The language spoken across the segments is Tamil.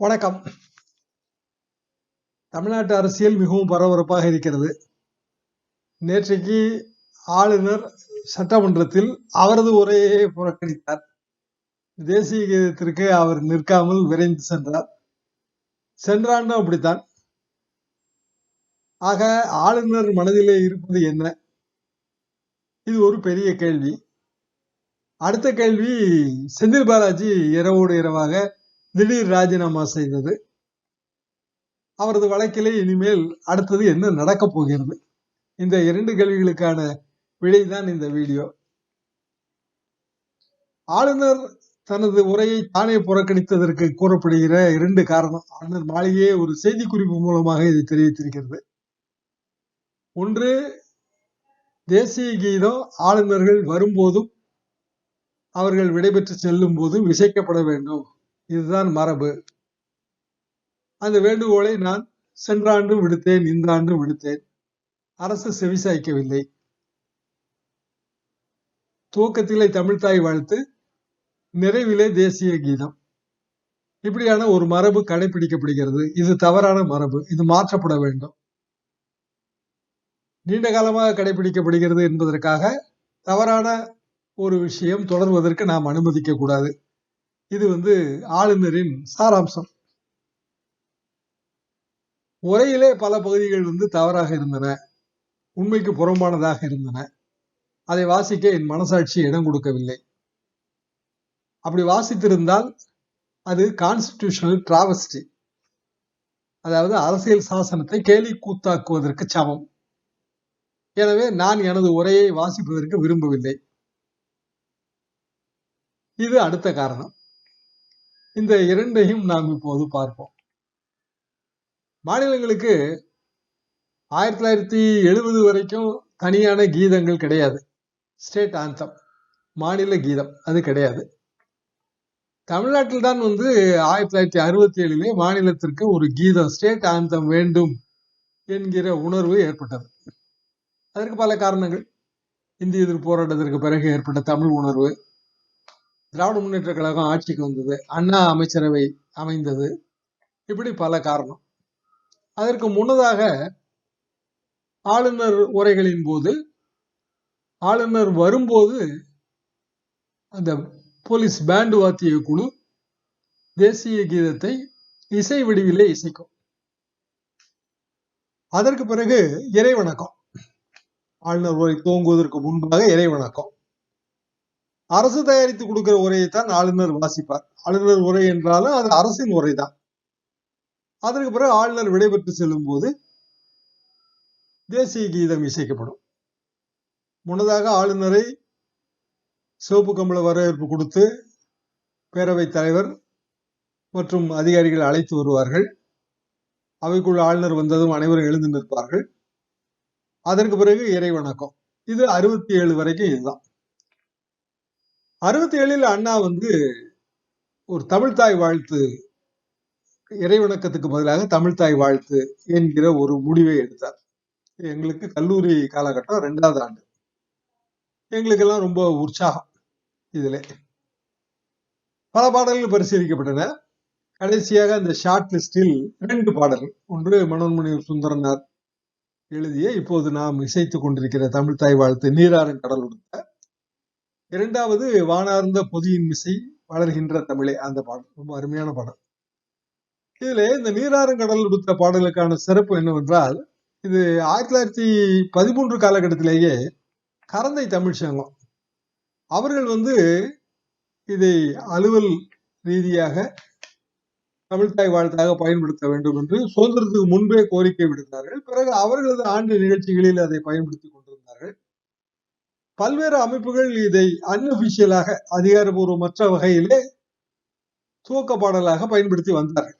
வணக்கம். தமிழ்நாட்டு அரசியல் மிகவும் பரபரப்பாக இருக்கிறது. நேற்றைக்கு ஆளுநர் சட்டமன்றத்தில் அவரது உரையை புறக்கணித்தார். தேசிய கீதத்திற்கு அவர் நிற்காமல் விரைந்து சென்றார். சென்றாண்டும் அப்படித்தான். ஆக ஆளுநர் மனதிலே இருப்பது என்ன? இது ஒரு பெரிய கேள்வி. அடுத்த கேள்வி செந்தில் பாலாஜி இரவோடு இரவாக திடீர் ராஜினாமா செய்தது. அவரது வழக்கிலே இனிமேல் அடுத்தது என்ன நடக்கப் போகிறது? இந்த இரண்டு கேள்விகளுக்கான விடைதான் இந்த வீடியோ. ஆளுநர் தனது உரையை தானே புறக்கணித்ததற்கு கூறப்படுகிற இரண்டு காரணம் ஆளுநர் மாளிகையே ஒரு செய்திக்குறிப்பு மூலமாக இதை தெரிவித்திருக்கிறது. ஒன்று தேசிய கீதம் ஆளுநர்கள் வரும்போதும் அவர்கள் விடைபெற்று செல்லும் போதும் இசைக்கப்பட வேண்டும். இதுதான் மரபு. அந்த வேண்டுகோளை நான் சென்ற ஆண்டும் விடுத்தேன் இந்த ஆண்டும் விடுத்தேன். அரசு செவிசாய்க்கவில்லை. துவக்கத்திலே தமிழ்தாய் வாழ்த்து நிறைவிலே தேசிய கீதம். இப்படியான ஒரு மரபு கடைபிடிக்கப்படுகிறது இது தவறான மரபு. இது மாற்றப்பட வேண்டும். நீண்ட காலமாக கடைபிடிக்கப்படுகிறது என்பதற்காக தவறான ஒரு விஷயம் தொடர்வதற்கு நாம் அனுமதிக்க கூடாது. இது வந்து ஆளுநரின் சாராம்சம். உரையிலே பல பகுதிகள் வந்து தவறாக இருந்தன. உண்மைக்கு புறம்பானதாக இருந்தன. அதை வாசிக்க என் மனசாட்சி இடம் கொடுக்கவில்லை. அப்படி வாசித்திருந்தால் அது கான்ஸ்டிடியூஷனல் டிராவஸ்டி அதாவது அரசியல் சாசனத்தை கேலி கூத்தாக்குவதற்கு சமம். எனவே நான் எனது உரையை வாசிப்பதற்கு விரும்பவில்லை. இது அடுத்த காரணம். இந்த இரண்டையும் நாம் இப்போது பார்ப்போம். மாநிலங்களுக்கு ஆயிரத்தி தொள்ளாயிரத்தி எழுபது வரைக்கும் தனியான கீதங்கள் கிடையாது. ஸ்டேட் ஆந்தம் மாநில கீதம் அது கிடையாது. தமிழ்நாட்டில் தான் வந்து ஆயிரத்தி தொள்ளாயிரத்தி அறுபத்தி ஏழிலே மாநிலத்திற்கு ஒரு கீதம் ஸ்டேட் ஆந்தம் வேண்டும் என்கிற உணர்வு ஏற்பட்டது. அதற்கு பல காரணங்கள். இந்திய எதிர்ப்பு போராட்டத்திற்கு பிறகு ஏற்பட்ட தமிழ் உணர்வு திராவிட முன்னேற்ற கழகம் ஆட்சிக்கு வந்தது. அண்ணா அமைச்சரவை அமைந்தது. இப்படி பல காரணம். அதற்கு முன்னதாக ஆளுநர் உரைகளின் போது ஆளுநர் வரும்போது அந்த போலீஸ் பேண்டு வாத்திய குழு தேசிய கீதத்தை இசை வடிவிலே இசைக்கும். அதற்கு பிறகு இறை வணக்கம் ஆளுநர் உரை துவங்குவதற்கு முன்பாக இறை வணக்கம் அரசு தயாரித்து கொடுக்கிற உரையை தான் ஆளுநர் வாசிப்பார். ஆளுநர் உரை என்றாலும் அது அரசின் உரைதான். அதற்கு பிறகு ஆளுநர் விடைபெற்று செல்லும் போது தேசிய கீதம் இசைக்கப்படும். முன்னதாக ஆளுநரை சிவப்பு கம்பள வரவேற்பு கொடுத்து பேரவைத் தலைவர் மற்றும் அதிகாரிகள் அழைத்து வருவார்கள். அவைக்குள் ஆளுநர் வந்ததும் அனைவரும் எழுந்து நிற்பார்கள். அதற்கு பிறகு இறை வணக்கம் இது அறுபத்தி ஏழு வரைக்கும் இதுதான். அறுபத்தி ஏழில் அண்ணா வந்து ஒரு தமிழ்தாய் வாழ்த்து இறைவணக்கத்துக்கு பதிலாக தமிழ்தாய் வாழ்த்து என்கிற ஒரு முடிவை எடுத்தார். எங்களுக்கு கல்லூரி காலகட்டம் ரெண்டாவது ஆண்டு. எங்களுக்கெல்லாம் ரொம்ப உற்சாகம் இதுல. பல பாடல்கள் பரிசீலிக்கப்பட்டன. கடைசியாக அந்த ஷார்ட் லிஸ்டில் ரெண்டு பாடல்கள். ஒன்று மனோன்மணி சுந்தரனார் எழுதிய இப்போது நாம் இசைத்துக் கொண்டிருக்கிற தமிழ்தாய் வாழ்த்து நீராறும் கடல் உடுத்த இரண்டாவது வானார்ந்த பொதியின் மிசை வளர்கின்ற தமிழே. அந்த பாடல் ரொம்ப அருமையான பாடல். இதுல இந்த நீராறுங்கடல் கொடுத்த பாடலுக்கான சிறப்பு என்னவென்றால் இது ஆயிரத்தி தொள்ளாயிரத்தி பதிமூன்று காலகட்டத்திலேயே கரந்தை தமிழ் சங்கம். அவர்கள் வந்து இதை அலுவல் ரீதியாக தமிழ்தாய் வாழ்த்தாக பயன்படுத்த வேண்டும் என்று சுதந்திரத்துக்கு முன்பே கோரிக்கை விடுத்தார்கள். பிறகு அவர்களது ஆண்டு நிகழ்ச்சிகளில் அதை பயன்படுத்திக் பல்வேறு அமைப்புகள் இதை அன்அபிஷியலாக அதிகாரபூர்வமற்ற வகையிலே துவக்க பாடலாக பயன்படுத்தி வந்தார்கள்.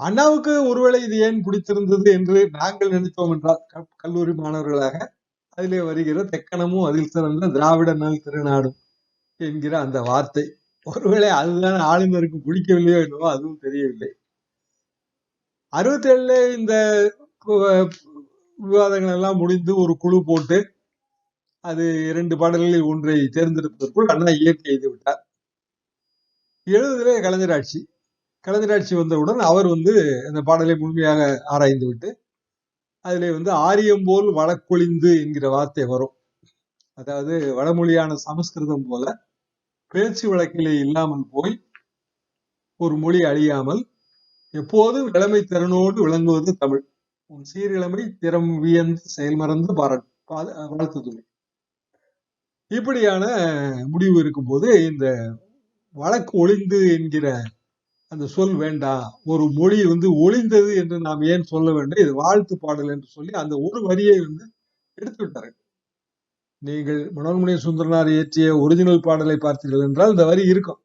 அண்ணாவுக்கு ஒருவேளை இது ஏன் பிடித்திருந்தது என்று நாங்கள் நினைத்தோம் என்றால் கல்லூரி மாணவர்களாக அதிலே வருகிற தெக்கணமும் அதில் சிறந்த திராவிட நல் திருநாடும் என்கிற அந்த வார்த்தை. ஒருவேளை அதுதான் ஆளுநருக்கு பிடிக்கவில்லையோ என்னவோ அதுவும் தெரியவில்லை. அறுபத்தி ஏழுல இந்த விவாதங்கள் எல்லாம் முடிந்து ஒரு குழு போட்டு அது இரண்டு பாடல்களில் ஒன்றை தேர்ந்தெடுப்பதற்குள் அண்ணா இயற்கை எழுதி விட்டார் எழுதுதலே கலைஞர் ஆட்சி கலைஞராட்சி வந்தவுடன் அவர் வந்து அந்த பாடலை முழுமையாக ஆராய்ந்து விட்டு அதிலே வந்து ஆரியம் போல் வழக்கொழிந்து என்கிற வார்த்தை வரும். அதாவது வடமொழியான சமஸ்கிருதம் போல பேச்சு வழக்கிலே இல்லாமல் போய் ஒரு மொழி அழியாமல் எப்போதும் இளமை திறனோடு விளங்குவது தமிழ். உன் சீரிழமை திறம் வியந்து செயல்மறந்து பாராட்டு வாழ்த்து துணை இப்படியான முடிவு இருக்கும்போது இந்த வழக்கு ஒளிந்து என்கிற அந்த சொல் வேண்டாம் ஒரு மொழி வந்து ஒளிந்தது என்று நாம் ஏன் சொல்ல வேண்டும்? இது வாழ்த்து பாடல் என்று சொல்லி அந்த ஒரு வரியை வந்து எடுத்து விட்டார்கள். நீங்கள் மனோன்மணி சுந்தரனார் இயற்றிய ஒரிஜினல் பாடலை பார்த்தீர்கள் என்றால் இந்த வரி இருக்கும்.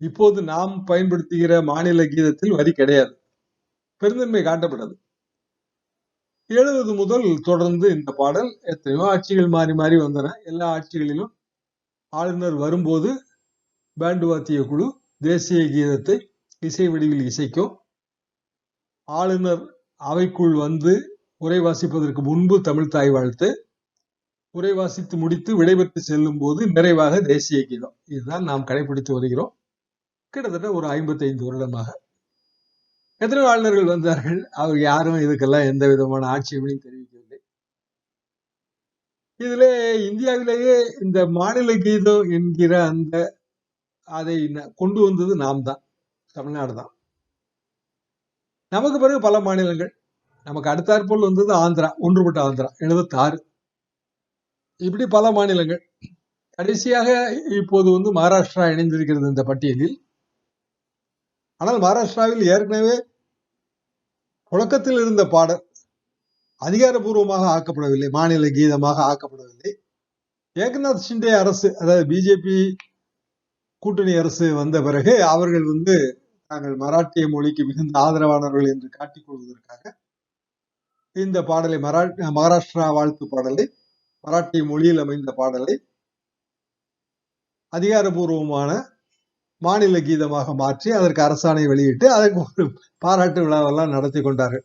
இப்போது நாம் பயன்படுத்துகிற மாநில கீதத்தில் வரி கிடையாது. பெருந்தன்மை காட்டப்பட்டது. எழுபது முதல் தொடர்ந்து இந்த பாடல் எத்தனையோ ஆட்சிகள் மாறி மாறி வந்தன. எல்லா ஆட்சிகளிலும் ஆளுநர் வரும்போது பேண்டு வாத்திய குழு தேசிய கீதத்தை இசை வடிவில் இசைக்கும். ஆளுநர் அவைக்குள் வந்து உரை வாசிப்பதற்கு முன்பு தமிழ் தாய் வாழ்த்து. உரை வாசித்து முடித்து விடைபெற்று செல்லும் போது நிறைவாக தேசிய கீதம். இதுதான் நாம் கடைபிடித்து வருகிறோம். கிட்டத்தட்ட ஒரு ஐம்பத்தி ஐந்து வருடமாக எத்தனை ஆளுநர்கள் வந்தார்கள். அவர் யாரும் இதுக்கெல்லாம் எந்த விதமான ஆட்சேபனையும் தெரிவிக்கவில்லை. இதுல இந்தியாவிலேயே இந்த மாநில கீதம் என்கிற அந்த அதை கொண்டு வந்தது நாம் தான் தமிழ்நாடு தான். நமக்கு பிறகு பல மாநிலங்கள். நமக்கு அடுத்தாற்போல் வந்தது ஆந்திரா ஒன்றுபட்ட ஆந்திரா எனது தாறு இப்படி பல மாநிலங்கள். கடைசியாக இப்போது வந்து மகாராஷ்டிரா இணைந்திருக்கிறது இந்த பட்டியலில். ஆனால் மகாராஷ்டிராவில் ஏற்கனவே புழக்கத்தில் இருந்த பாடல் அதிகாரபூர்வமாக ஆக்கப்படவில்லை மாநில கீதமாக ஆக்கப்படவில்லை. ஏகநாத் ஷிண்டே அரசு அதாவது பிஜேபி கூட்டணி அரசு வந்த பிறகு அவர்கள் வந்து தாங்கள் மராட்டிய மொழிக்கு மிகுந்த ஆதரவானவர்கள் என்று காட்டிக் கொள்வதற்காக இந்த பாடலை மரா மகாராஷ்டிரா வாழ்த்து பாடலை மராட்டிய மொழியில் அமைந்த பாடலை அதிகாரபூர்வமான மாநில கீதமாக மாற்றி அதற்கு அரசாணை வெளியிட்டு அதற்கு ஒரு பாராட்டு விழாவெல்லாம் நடத்தி கொண்டார்கள்.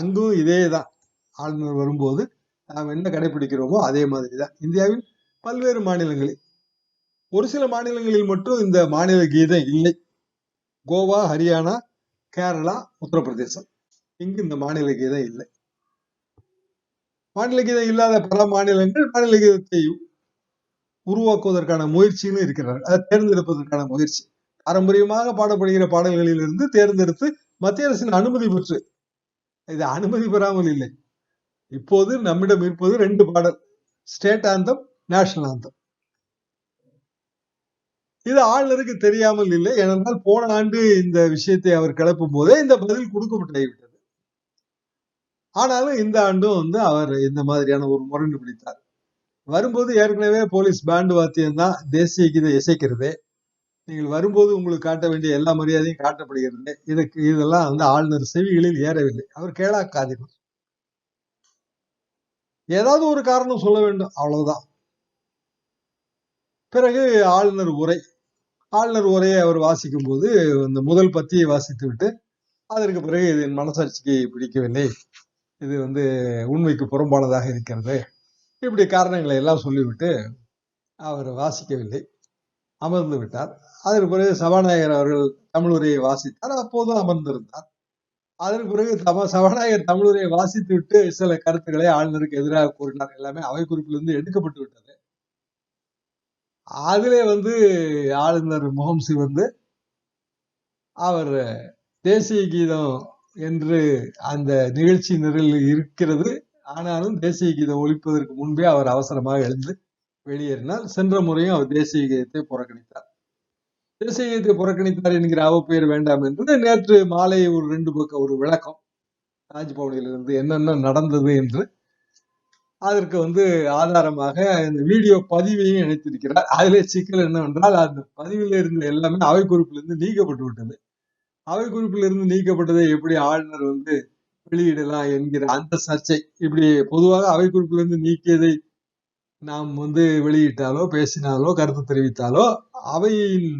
அங்கும் இதே தான். ஆளுநர் வரும்போது நாம் என்ன கடைபிடிக்கிறோமோ அதே மாதிரி தான். இந்தியாவில் பல்வேறு மாநிலங்களில் ஒரு சில மாநிலங்களில் மட்டும் இந்த மாநில கீதம் இல்லை. கோவா ஹரியானா கேரளா உத்தரப்பிரதேசம். இங்கு இந்த மாநில கீதம் இல்லை. மாநில கீதம் இல்லாத பல மாநிலங்கள் மாநில கீதத்தை உருவாக்குவதற்கான முயற்சியிலும் இருக்கிறார். அதை தேர்ந்தெடுப்பதற்கான முயற்சி. பாரம்பரியமாக பாடப்படுகிற பாடல்களில் இருந்து தேர்ந்தெடுத்து மத்திய அரசின் அனுமதி பெற்று இது அனுமதி பெறாமல் இல்லை. இப்போது நம்மிடம் இருப்பது ரெண்டு பாடல் ஸ்டேட் ஆந்தம் நேஷனல் ஆந்தம். இது ஆளுநருக்கு தெரியாமல் இல்லை. ஏனென்றால் போன ஆண்டு இந்த விஷயத்தை அவர் கிளப்பும் போதே இந்த பதில் கொடுக்கப்பட்டு ஆனாலும் இந்த ஆண்டும் வந்து அவர் இந்த மாதிரியான ஒரு முரண்டு பிடித்தார். வரும்போது ஏற்கனவே போலீஸ் பேண்டு வாத்தியம் தான் தேசிய கீதை இசைக்கிறது. நீங்கள் வரும்போது உங்களுக்கு காட்ட வேண்டிய எல்லா மரியாதையும் காட்டப்படுகிறது. இதுக்கு இதெல்லாம் வந்து ஆளுநர் செவிகளில் ஏறவில்லை. அவர் கேளா ஏதாவது ஒரு காரணம் சொல்ல வேண்டும். அவ்வளவுதான். பிறகு ஆளுநர் உரை. ஆளுநர் உரையை அவர் வாசிக்கும் போது இந்த முதல் பத்தியை வாசித்து விட்டு அதற்கு பிறகு இது என் மனசாட்சிக்கு பிடிக்கவில்லை. இது வந்து உண்மைக்கு புறம்பானதாக இருக்கிறது. இப்படி காரணங்களை எல்லாம் சொல்லிவிட்டு அவர் வாசிக்கவில்லை. அமர்ந்து விட்டார். அதற்கு பிறகு சபாநாயகர் அவர்கள் தமிழுரையை வாசித்தார். அப்போதும் அமர்ந்திருந்தார். அதற்கு பிறகு தம சபாநாயகர் தமிழுரையை வாசித்து விட்டு சில கருத்துக்களை ஆளுநருக்கு எதிராக கூறினார். எல்லாமே அவை குறிப்பிலிருந்து எடுக்கப்பட்டு விட்டது. அதிலே வந்து ஆளுநர் முகம்சி வந்து அவர் தேசிய கீதம் என்று அந்த நிகழ்ச்சி நிரல் இருக்கிறது. ஆனாலும் தேசிய கீதம் ஒழிப்பதற்கு முன்பே அவர் அவசரமாக எழுந்து வெளியேறினார் சென்ற முறையும் அவர் தேசிய கீதத்தை புறக்கணித்தார். தேசிய கீதத்தை புறக்கணித்தார் என்கிற அவப்பெயர் வேண்டாம் என்று நேற்று மாலை ஒரு ரெண்டு பக்கம் ஒரு விளக்கம். ராஜ்பவனிலிருந்து என்னென்ன நடந்தது என்று அதற்கு வந்து ஆதாரமாக இந்த வீடியோ பதிவையும் இணைத்திருக்கிறார். அதிலே சிக்கல் என்னவென்றால் அந்த பதிவில் இருந்த எல்லாமே அவை குறிப்பிலிருந்து நீக்கப்பட்டு விட்டது. அவை குறிப்பிலிருந்து நீக்கப்பட்டதை எப்படி ஆளுநர் வந்து வெளியிடலாம் என்கிற அந்த சர்ச்சை. இப்படி பொதுவாக அவை குறிப்பிலிருந்து நீக்கியதை நாம் வந்து வெளியிட்டாலோ பேசினாலோ கருத்து தெரிவித்தாலோ அவையின்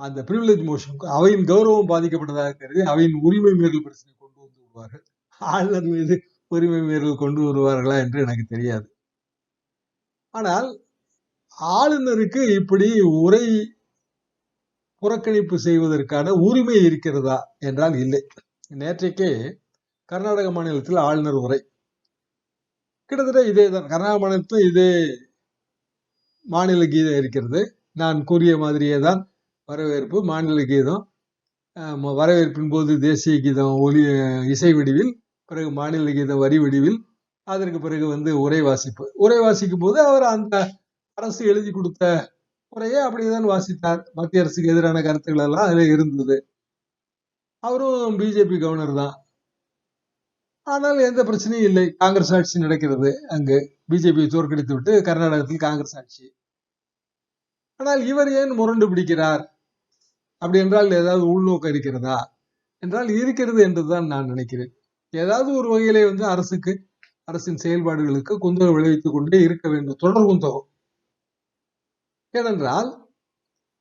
அந்த பிரிவிலேஜ் மோஷன் அவையின் கௌரவம் பாதிக்கப்பட்டதாக கருதி அவையின் உரிமை மீறல் பிரச்சனை கொண்டு வந்து விடுவார்கள். ஆளுநர் மீது உரிமை மீறல் கொண்டு வருவார்களா என்று எனக்கு தெரியாது. ஆனால் ஆளுநருக்கு இப்படி உரை புறக்கணிப்பு செய்வதற்கான உரிமை இருக்கிறதா என்றால் இல்லை. நேற்றைக்கே கர்நாடக மாநிலத்தில் ஆளுநர் உரை. கிட்டத்தட்ட இதே தான் கர்நாடக மாநிலத்தில் இதே மாநில கீதம் இருக்கிறது. நான் கூறிய மாதிரியே தான் வரவேற்பு மாநில கீதம். வரவேற்பின் போது தேசிய கீதம் ஒலி இசை வடிவில் பிறகு மாநில கீதம் வரி வடிவில் அதற்கு பிறகு வந்து உரை வாசிப்பு. உரை வாசிக்கும் போது அவர் அந்த அரசு எழுதி கொடுத்த உரையை அப்படிதான் வாசித்தார். மத்திய அரசுக்கு எதிரான கருத்துக்கள் எல்லாம் அதில் இருந்தது. அவரும் பிஜேபி கவர்னர் தான். ஆனால் எந்த பிரச்சனையும் இல்லை. காங்கிரஸ் ஆட்சி நடக்கிறது. அங்கு பிஜேபி தோற்கடித்து விட்டு கர்நாடகத்தில் காங்கிரஸ் ஆட்சி. ஆனால் இவர் ஏன் முரண்டு பிடிக்கிறார்? அப்படி என்றால் ஏதாவது உள்நோக்கம் இருக்கிறதா? என்றால் இருக்கிறது என்றுதான் நான் நினைக்கிறேன். ஏதாவது ஒரு வகையிலே வந்து அரசுக்கு அரசின் செயல்பாடுகளுக்கு குந்தகம் விளைவித்துக் கொண்டே இருக்க வேண்டும். தொடர் குந்தகம் ஏனென்றால்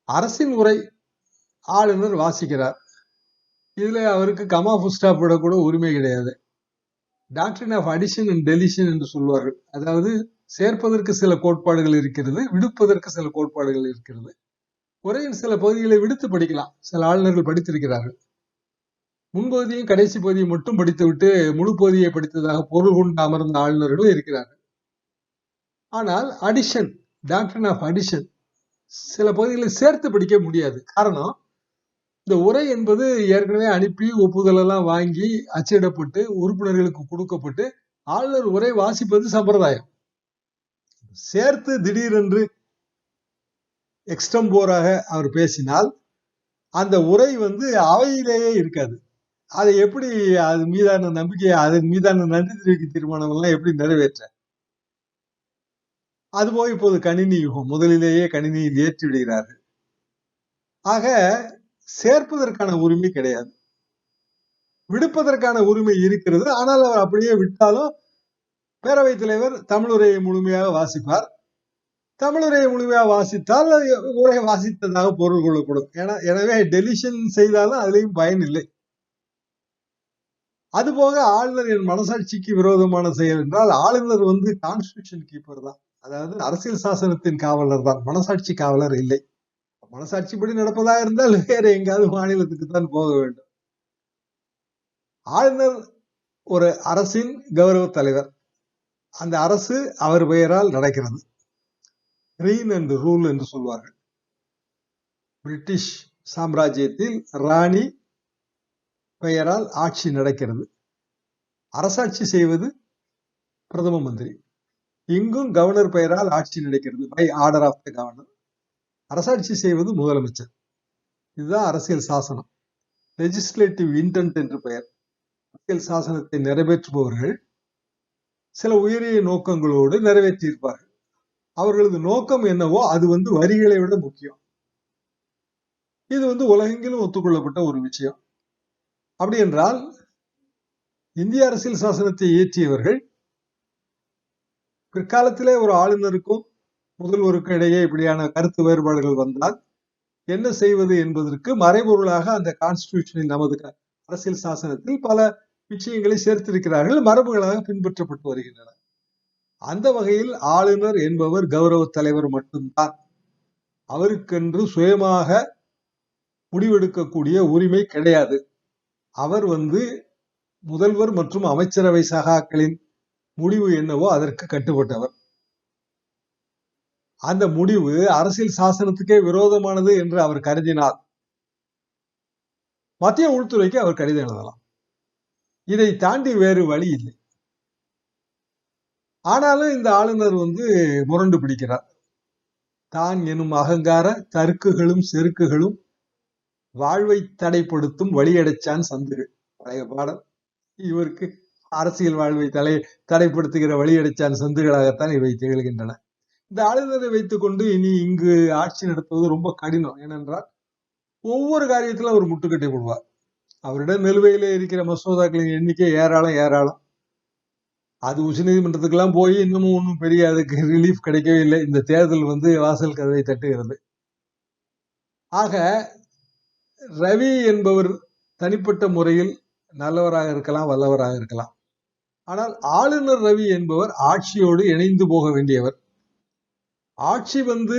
அரசின் உரை ஆளுநர் வாசிக்கிறார். இதுல அவருக்கு கமா புஸ்டா போட கூட உரிமை கிடையாது. டாக்டரின் ஆஃப் அடிஷன் அண்ட் டெலிஷன் என்று சொல்வார்கள். அதாவது சேர்ப்பதற்கு சில கோட்பாடுகள் இருக்கிறது விடுப்பதற்கு சில கோட்பாடுகள் இருக்கிறது. உரையின் சில பகுதிகளை விடுத்து படிக்கலாம். சில ஆளுநர்கள் படித்திருக்கிறார்கள். முன்பகுதியும் கடைசி பகுதியை மட்டும் படித்துவிட்டு முழு பகுதியை படித்ததாக பொருள் கொண்டு அமர்ந்த ஆளுநர்களும் இருக்கிறார்கள். ஆனால் அடிஷன் டாக்டரின் ஆஃப் அடிஷன் சில பகுதிகளை சேர்த்து படிக்க முடியாது. காரணம் இந்த உரை என்பது ஏற்கனவே அனுப்பி ஒப்புதல் எல்லாம் வாங்கி அச்சிடப்பட்டு உறுப்பினர்களுக்கு கொடுக்கப்பட்டு ஆளுநர் உரை வாசிப்பது சம்பிரதாயம். சேர்த்து திடீரென்று எக்ஸ்டம்போராக அவர் பேசினால் அந்த உரை வந்து அவையிலேயே இருக்காது. அதை எப்படி அது மீதான நம்பிக்கை அதன் மீதான நன்றி தெரிவிக்க தீர்மானம் எல்லாம் எப்படி நிறைவேற்ற? அதுபோக இப்போது கணினி யுகம் முதலிலேயே கணினியில் ஏற்றி விடுகிறார்கள். ஆக சேர்ப்பதற்கான உரிமை கிடையாது. விடுப்பதற்கான உரிமை இருக்கிறது. ஆனால் அவர் அப்படியே விட்டாலும் பேரவைத் தலைவர் தமிழுரையை முழுமையாக வாசிப்பார். தமிழுரையை முழுமையாக வாசித்தால் உரை வாசித்ததாக பொருள் கொள்ளப்படும் ஏன்னா எனவே டெலிஷன் செய்தாலும் அதுலேயும் பயன் இல்லை. அதுபோக ஆளுநர் என் மனசாட்சிக்கு விரோதமான செயல் என்றால் ஆளுநர் வந்து கான்ஸ்டியூஷன் கீப்பர் தான். அதாவது அரசியல் சாசனத்தின் காவலர் தான். மனசாட்சி காவலர் இல்லை. மனசாட்சிப்படி நடப்பதா இருந்தால் வேற எங்காவது மாநிலத்துக்கு தான் போக வேண்டும். ஆளுநர் ஒரு அரசின் கௌரவ தலைவர். அந்த அரசு அவர் பெயரால் நடக்கிறது. ரீன் அண்ட் ரூல் என்று சொல்வார்கள். பிரிட்டிஷ் சாம்ராஜ்யத்தில் ராணி பெயரால் ஆட்சி நடக்கிறது. அரசாட்சி செய்வது பிரதம மந்திரி. இங்கும் கவர்னர் பெயரால் ஆட்சி நடக்கிறது by order of the governor அரசாட்சி செய்வது முதலமைச்சர். இதுதான் அரசியல் சாசனம். லெஜிஸ்லேட்டிவ் இன்டென்ட் என்று பெயர். அரசியல் சாசனத்தை நிறைவேற்றுபவர்கள் சில உயரிய நோக்கங்களோடு நிறைவேற்றியிருப்பார்கள். அவர்களது நோக்கம் என்னவோ அது வந்து வரிகளை விட முக்கியம். இது வந்து உலகெங்கிலும் ஒத்துக்கொள்ளப்பட்ட ஒரு விஷயம். அப்படி என்றால் இந்திய அரசியல் சாசனத்தை இயற்றியவர்கள் பிற்காலத்திலே ஒரு ஆளுநருக்கும் முதல்வருக்கு இடையே இப்படியான கருத்து வேறுபாடுகள் வந்தால் என்ன செய்வது என்பதற்கு மறைபொருளாக அந்த கான்ஸ்டியூஷனில் நமது அரசியல் சாசனத்தில் பல விஷயங்களை சேர்த்திருக்கிறார்கள் மரபுகளாக பின்பற்றப்பட்டு வருகின்றன. அந்த வகையில் ஆளுநர் என்பவர் கௌரவ தலைவர் மட்டும்தான். அவருக்கென்று சுயமாக முடிவெடுக்கக்கூடிய உரிமை கிடையாது. அவர் வந்து முதல்வர் மற்றும் அமைச்சரவை சகாக்களின் முடிவு என்னவோ அதற்கு கட்டுப்பட்டவர். அந்த முடிவு அரசியல் சாசனத்துக்கே விரோதமானது என்று அவர் கருதினார் மத்திய உள்துறைக்கு அவர் கடிதம் எழுதலாம். இதை தாண்டி வேறு வழி இல்லை. ஆனாலும் இந்த ஆளுநர் வந்து முரண்டு பிடிக்கிறார். தான் எனும் அகங்கார தருக்குகளும் செருக்குகளும் வாழ்வை தடைப்படுத்தும் வழியடைச்சான் சந்துரு பழைய பாடல். இவருக்கு அரசியல் வாழ்வை தலை தடைப்படுத்துகிற வழியடைச்சான் சந்துகளாகத்தான் இவை திகழ்கின்றன. இந்த ஆளுநரை வைத்துக்கொண்டு இனி இங்கு ஆட்சி நடத்துவது ரொம்ப கடினம். ஏனென்றால் ஒவ்வொரு காரியத்திலும் அவர் முட்டுக்கட்டை போடுவார். அவரிடம் நிலுவையிலே இருக்கிற மசோதாக்களின் எண்ணிக்கை ஏராளம் ஏராளம். அது உச்சநீதிமன்றத்துக்கெல்லாம் போய் இன்னமும் ஒன்றும் பெரிய அதுக்கு ரிலீஃப் கிடைக்கவே இல்லை. இந்த தேர்தல் வந்து வாசல் கதவை தட்டுகிறது. ஆக ரவி என்பவர் தனிப்பட்ட முறையில் நல்லவராக இருக்கலாம் வல்லவராக இருக்கலாம். ஆனால் ஆளுநர் ரவி என்பவர் ஆட்சியோடு இணைந்து போக வேண்டியவர். ஆட்சி வந்து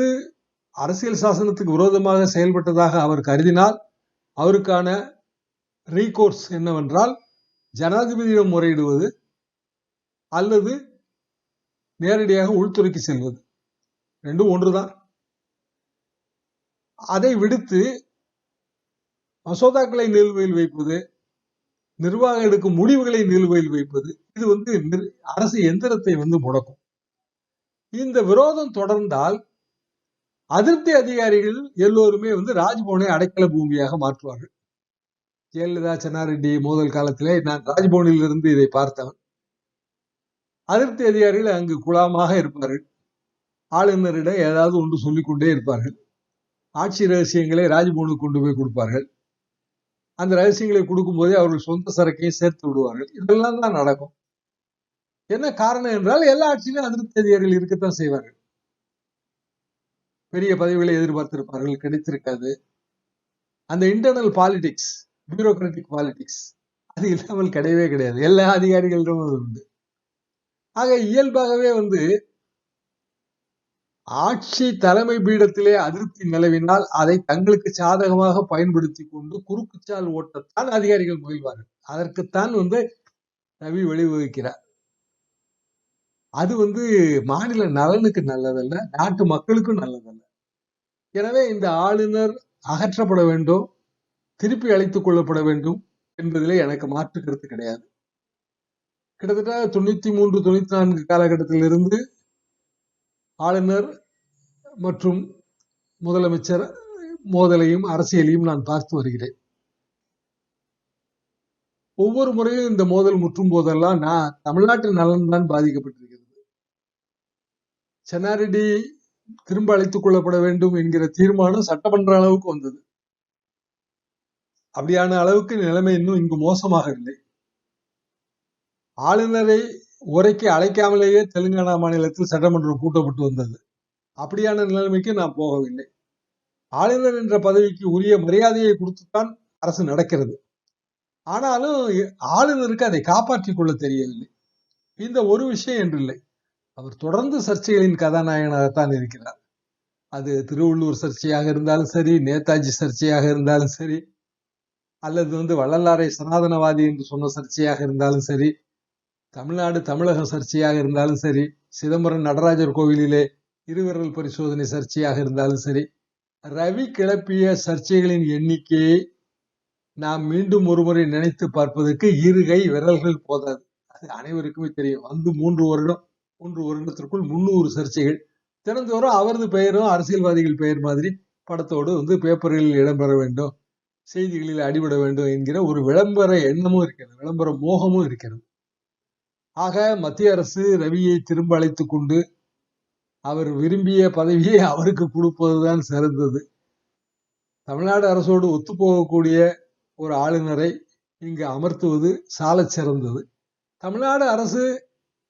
அரசியல் சாசனத்துக்கு விரோதமாக செயல்பட்டதாக அவர் கருதினால் அவருக்கான ரீகோர்ஸ் என்னவென்றால் ஜனாதிபதியிடம் முறையிடுவது அல்லது நேரடியாக உள்துறைக்கு செல்வது. ரெண்டும் ஒன்றுதான். அதை விடுத்து மசோதாக்களை நிலுவையில் வைப்பது நிர்வாகம் எடுக்கும் முடிவுகளை நிலுவையில் வைப்பது இது வந்து அரசு எந்திரத்தை வந்து முடக்கும். இந்த விரோதம் தொடர்ந்தால் அதிருப்தி அதிகாரிகள் எல்லோருமே வந்து ராஜ்பவனை அடைக்கல பூமியாக மாற்றுவார்கள். ஜெயலலிதா சென்னாரெட்டி மோதல் காலத்திலே நான் ராஜ்பவனில் இருந்து இதை பார்த்தவன். அதிருப்தி அதிகாரிகள் அங்கு குழாமாக இருப்பார்கள். ஆளுநரிடம் ஏதாவது ஒன்று சொல்லிக் கொண்டே இருப்பார்கள். ஆட்சி ரகசியங்களை ராஜ்பவனுக்கு கொண்டு போய் கொடுப்பார்கள். அந்த ரகசியங்களை கொடுக்கும்போதே அவர்கள் சொந்த சரக்கையும் சேர்த்து விடுவார்கள். இதெல்லாம் தான் நடக்கும். என்ன காரணம் என்றால் எல்லா ஆட்சியிலும் அதிருப்தி அதிகாரிகள் இருக்கத்தான் செய்வார்கள். பெரிய பதவிகளை எதிர்பார்த்திருப்பார்கள் கிடைத்திருக்காது. அந்த இன்டர்னல் பாலிடிக்ஸ் பியூரோக்ராட்டிக் பாலிடிக்ஸ் அது இல்லாமல் கிடையவே கிடையாது. எல்லா அதிகாரிகளிடமும் உண்டு. ஆக இயல்பாகவே வந்து ஆட்சி தலைமை பீடத்திலே அதிருப்தி நிலவினால் அதை தங்களுக்கு சாதகமாக பயன்படுத்தி கொண்டு குறுக்குச்சால் ஓட்டத்தான் அதிகாரிகள் முயல்வார்கள். அதற்குத்தான் வந்து ரவி வழிவகுக்கிறார். அது வந்து மாநில நலனுக்கு நல்லதல்ல நாட்டு மக்களுக்கும் நல்லதல்ல. எனவே இந்த ஆளுநர் அகற்றப்பட வேண்டும் திருப்பி அழைத்துக் கொள்ளப்பட வேண்டும் என்பதிலே எனக்கு மாற்று கருத்து கிடையாது. கிட்டத்தட்ட தொண்ணூத்தி மூன்று தொண்ணூத்தி நான்கு காலகட்டத்திலிருந்து ஆளுநர் மற்றும் முதலமைச்சர் மோதலையும் அரசியலையும் நான் பார்த்து வருகிறேன். ஒவ்வொரு முறையும் இந்த மோதல் முற்றும் போதெல்லாம் நான் தமிழ்நாட்டின் நலன் தான் பாதிக்கப்பட்டிருக்கிறது. செனாரிடி திரும்ப அழைத்துக் கொள்ளப்பட வேண்டும் என்கிற தீர்மானம் சட்டமன்ற அளவுக்கு வந்தது. அப்படியான அளவுக்கு நிலைமை இன்னும் இங்கு மோசமாக இல்லை. ஆளுநரை உரைக்கு அழைக்காமலேயே தெலுங்கானா மாநிலத்தில் சட்டமன்றம் கூட்டப்பட்டு வந்தது. அப்படியான நிலைமைக்கு நான் போகவில்லை. ஆளுநர் என்ற பதவிக்கு உரிய மரியாதையை கொடுத்துத்தான் அரசு நடக்கிறது. ஆனாலும் ஆளுநருக்கு அதை காப்பாற்றிக் கொள்ள தெரியவில்லை. இந்த ஒரு விஷயம் என்றில்லை. அவர் தொடர்ந்து சர்ச்சைகளின் கதாநாயகனாகத்தான் இருக்கிறார். அது திருவள்ளூர் சர்ச்சையாக இருந்தாலும் சரி நேதாஜி சர்ச்சையாக இருந்தாலும் சரி அல்லது வந்து வள்ளலாரை சனாதனவாதி என்று சொன்ன சர்ச்சையாக இருந்தாலும் சரி தமிழ்நாடு தமிழக சர்ச்சையாக இருந்தாலும் சரி சிதம்பரம் நடராஜர் கோவிலிலே இருவிரல் பரிசோதனை சர்ச்சையாக இருந்தாலும் சரி ரவி கிளப்பிய சர்ச்சைகளின் எண்ணிக்கையை நாம் மீண்டும் ஒருமுறை நினைத்து பார்ப்பதற்கு இருகை விரல்கள் போதாது. அது அனைவருக்குமே தெரியும். வந்து மூன்று வருடம் ஒன்று வருடத்திற்குள் முன்னூறு சர்ச்சைகள். தினந்தோறும் அவரது பெயரும் அரசியல்வாதிகள் பெயர் மாதிரி படத்தோடு வந்து பேப்பர்களில் இடம்பெற வேண்டும். செய்திகளில் அடிபட வேண்டும் என்கிற ஒரு விளம்பர எண்ணமும் இருக்கிறது. விளம்பர மோகமும் இருக்கிறது. ஆக மத்திய அரசு ரவியை திரும்ப அழைத்து கொண்டு அவர் விரும்பிய பதவியை அவருக்கு கொடுப்பதுதான் சிறந்தது. தமிழ்நாடு அரசோடு ஒத்துப்போகக்கூடிய ஒரு ஆளுநரை இங்கு அமர்த்துவது சாலச் சிறந்தது. தமிழ்நாடு அரசு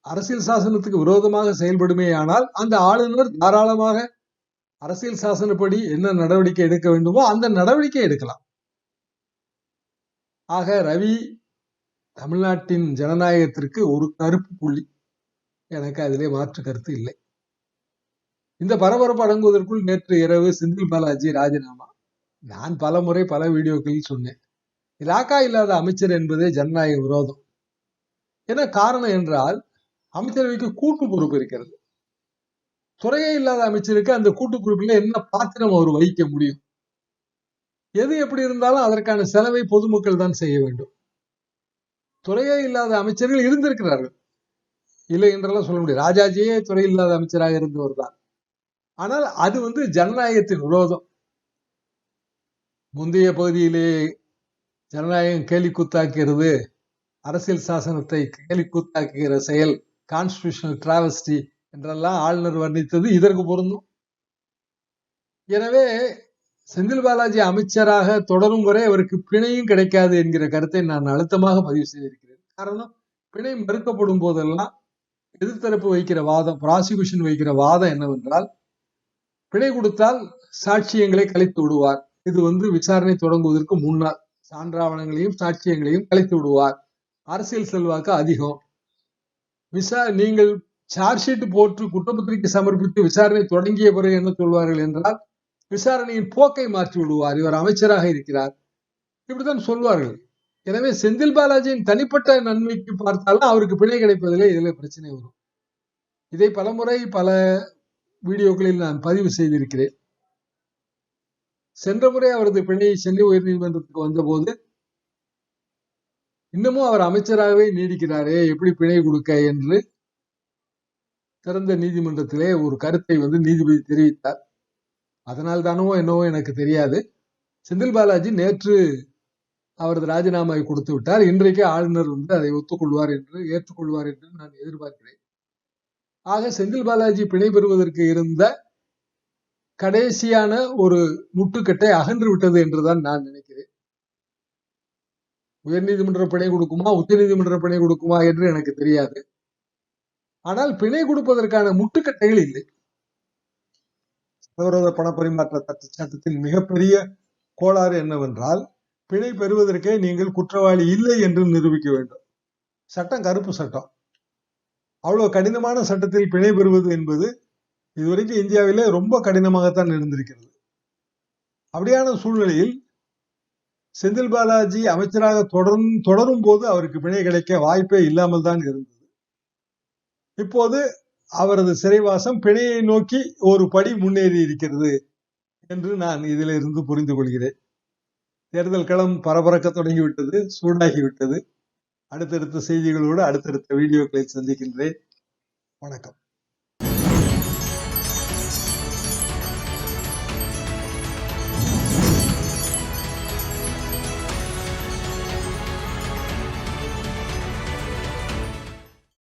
அரசியல் சாசனத்துக்கு விரோதமாக செயல்படுமே ஆனால் அந்த ஆளுநர் தாராளமாக அரசியல் சாசனப்படி என்ன நடவடிக்கை எடுக்க வேண்டுமோ அந்த நடவடிக்கை எடுக்கலாம். ஆக ரவி தமிழ்நாட்டின் ஜனநாயகத்திற்கு ஒரு கருப்பு புள்ளி. எனக்கு அதிலே மாற்று கருத்து இல்லை. இந்த பரபரப்பு அடங்குவதற்குள் நேற்று இரவு செந்தில் பாலாஜி ராஜினாமா. நான் பல முறை பல வீடியோக்களில் சொன்னேன். இலாக்கா இல்லாத அமைச்சர் என்பதே ஜனநாயக விரோதம். என்ன காரணம் என்றால் அமைச்சரவைக்கு கூட்டு பொறுப்பு இருக்கிறது. துறையே இல்லாத அமைச்சருக்கு அந்த கூட்டு பொறுப்பில் என்ன பாத்திரம் அவர் வகிக்க முடியும்? எது எப்படி இருந்தாலும் அதற்கான செலவை பொதுமக்கள் தான் செய்ய வேண்டும். துறையே இல்லாத அமைச்சர்கள் இருந்திருக்கிறார்கள். இல்லை என்றெல்லாம் சொல்ல முடியும் ராஜாஜியே துறை இல்லாத அமைச்சராக இருந்தவர் தான். ஆனால் அது வந்து ஜனநாயகத்தின் விரோதம். முந்தைய பகுதியிலே ஜனநாயகம் கேலி கூத்தாக்குகிறது அரசியல் சாசனத்தை கேலி கூத்தாக்குகிற செயல் கான்ஸ்டியூஷனல் டிராவஸ்டி என்றெல்லாம் ஆளுநர் வர்ணித்தது இதற்கு பொருந்தும். எனவே செந்தில் பாலாஜி அமைச்சராக தொடரும் வரை அவருக்கு பிணையும் கிடைக்காது என்கிற கருத்தை நான் அழுத்தமாக பதிவு செய்திருக்கிறேன். காரணம் பிணை மறுக்கப்படும் போதெல்லாம் எதிர்த்தரப்பு வைக்கிற வாதம் ப்ராசிக்யூஷன் வைக்கிற வாதம் என்னவென்றால் பிணை கொடுத்தால் சாட்சியங்களை கழித்து விடுவார். இது வந்து விசாரணை தொடங்குவதற்கு முன்னால் சான்றாவணங்களையும் சாட்சியங்களையும் கழித்து விடுவார். அரசியல் செல்வாக்கு அதிகம். விசா நீங்கள் சார்ஜ் ஷீட் போட்டு குற்றப்பத்திரிகை சமர்ப்பித்து விசாரணை தொடங்கிய பிறகு என்ன சொல்வார்கள் என்றால் விசாரணையின் போக்கை மாற்றி விடுவார். இவர் அமைச்சராக இருக்கிறார். இப்படித்தான் சொல்வார்கள். எனவே செந்தில் பாலாஜியின் தனிப்பட்ட நன்மைக்கு பார்த்தாலும் அவருக்கு பிணை கிடைப்பதிலே இதில் பிரச்சனை வரும். இதை பலமுறை பல வீடியோக்களில் நான் பதிவு செய்திருக்கிறேன். சென்ற முறை அவரது பிணை சென்னை உயர்நீதிமன்றத்துக்கு வந்தபோது இன்னமும் அவர் அமைச்சராகவே நீடிக்கிறாரே எப்படி பிணை கொடுக்க என்று திறந்த நீதிமன்றத்திலே ஒரு கருத்தை வந்து நீதிபதி தெரிவித்தார். அதனால் தானோ என்னவோ எனக்கு தெரியாது. செந்தில் பாலாஜி நேற்று அவரது ராஜினாமாவை கொடுத்து விட்டார். இன்றைக்கு ஆளுநர் வந்து அதை ஒத்துக்கொள்வார் என்று ஏற்றுக்கொள்வார் என்று நான் எதிர்பார்க்கிறேன். ஆக செந்தில் பாலாஜி பிணை பெறுவதற்கு இருந்த கடைசியான ஒரு முட்டுக்கட்டை அகன்று விட்டது என்றுதான் நான் நினைக்கிறேன். உயர்நீதிமன்ற பிணை கொடுக்குமா உச்சநீதிமன்ற பிணை கொடுக்குமா என்று எனக்கு தெரியாது. ஆனால் பிணை கொடுப்பதற்கான முட்டுக்கட்டைகள் இல்லை. சட்டவிரோத பண பரிமாற்ற சட்டத்தில் மிகப்பெரிய கோளாறு என்னவென்றால் பிணை பெறுவதற்கே நீங்கள் குற்றவாளி இல்லை என்று நிரூபிக்க வேண்டும். சட்டம் கருப்பு சட்டம். அவ்வளவு கடினமான சட்டத்தில் பிணை பெறுவது என்பது இதுவரைக்கும் இந்தியாவிலே ரொம்ப கடினமாகத்தான் இருந்திருக்கிறது. அப்படியான சூழ்நிலையில் செந்தில் பாலாஜி அமைச்சராக தொடரும் தொடரும் போது அவருக்கு பிணை கிடைக்க வாய்ப்பே இல்லாமல் தான் இருந்தது. இப்போது அவரது சிறைவாசம் பிணையை நோக்கி ஒரு படி முன்னேறி இருக்கிறது என்று நான் இதிலிருந்து புரிந்து கொள்கிறேன். தேர்தல் களம் பரபரக்க தொடங்கிவிட்டது சூடாகிவிட்டது. அடுத்தடுத்த செய்திகளோடு அடுத்தடுத்த வீடியோக்களை சந்திக்கின்றேன். வணக்கம்.